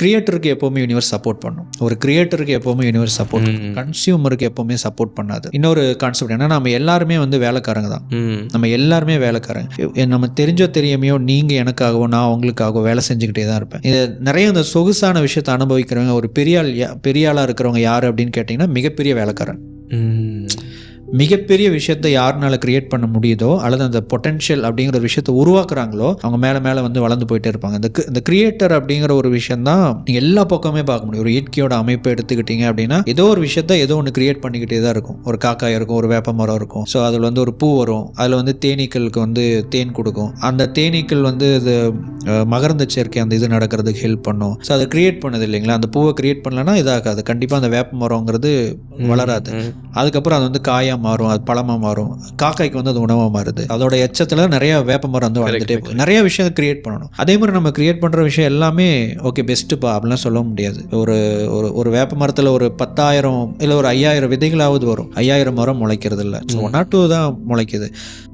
கிரியேட்டருக்கு எப்போவுமே universe support பண்ணும். ஒரு கிரியேட்டருக்கு எப்போவுமே யூனிவர்ஸ் சப்போர்ட் கன்சியூமருக்கு எப்போவுமே சப்போர்ட் பண்ணாது. இன்னொரு கான்செப்ட் என்னன்னா நம்ம எல்லாருமே வந்து வேலைக்காரங்க தான். நம்ம எல்லாருமே வேலைக்காரங்க. நம்ம தெரிஞ்சோ தெரியாமையோ நீங்கள் எனக்காகவோ நான் உங்களுக்காகவோ வேலை செஞ்சுக்கிட்டே தான் இருப்பேன். இது நிறைய இந்த சொகுசான விஷயத்தை அனுபவிக்கிறவங்க ஒரு பெரிய ஆள் பெரிய ஆளாக இருக்கிறவங்க யார் அப்படின்னு கேட்டிங்கன்னா மிகப்பெரிய வேலைக்காரன். மிகப்பெரிய விஷயத்தை யாருனால கிரியேட் பண்ண முடியுதோ அல்லது அந்த பொட்டென்ஷியல் அப்படிங்கிற ஒரு விஷயத்தை உருவாக்குறாங்களோ அவங்க மேலே மேலே வந்து வளர்ந்து போயிட்டே இருப்பாங்க. இந்த இந்த கிரியேட்டர் அப்படிங்கிற ஒரு விஷயம் தான் நீங்கள் எல்லா பக்கமே பார்க்க முடியும். ஒரு இயற்கையோட அமைப்பை எடுத்துக்கிட்டீங்க அப்படின்னா ஏதோ ஒரு விஷயத்த ஏதோ ஒன்று கிரியேட் பண்ணிக்கிட்டே தான் இருக்கும். ஒரு காக்காய் இருக்கும் ஒரு வேப்ப மரம் இருக்கும். ஸோ அதில் வந்து ஒரு பூ வரும். அதில் வந்து தேனீக்களுக்கு வந்து தேன் கொடுக்கும். அந்த தேனீக்கள் வந்து இது மகரந்த சேர்க்கை அந்த இது நடக்கிறதுக்கு ஹெல்ப் பண்ணும். ஸோ அதை கிரியேட் பண்ணுது இல்லைங்களா? அந்த பூவை கிரியேட் பண்ணலன்னா இதாகாது. கண்டிப்பாக அந்த வேப்ப மரங்கிறது வளராது. அதுக்கப்புறம் அது வந்து காயாக மாறும் அது பழமாக மாறும். காக்காய்க்கு வந்து அது உணவாக மாறுது. அதோட எச்சத்தில் நிறைய வேப்ப மரம் வந்து வளர்ந்துட்டே நிறைய விஷயம் கிரியேட் பண்ணணும். அதே மாதிரி நம்ம கிரியேட் பண்ணுற விஷயம் எல்லாமே ஓகே பெஸ்ட்டுப்பா அப்படிலாம் சொல்ல முடியாது. ஒரு ஒரு ஒரு வேப்ப மரத்தில் ஒரு பத்தாயிரம் இல்லை ஒரு ஐயாயிரம் விதைகளாவது வரும். ஐயாயிரம் மரம் முளைக்கிறது இல்லை ஒன் ஆர் டூ தான் முளைக்குது.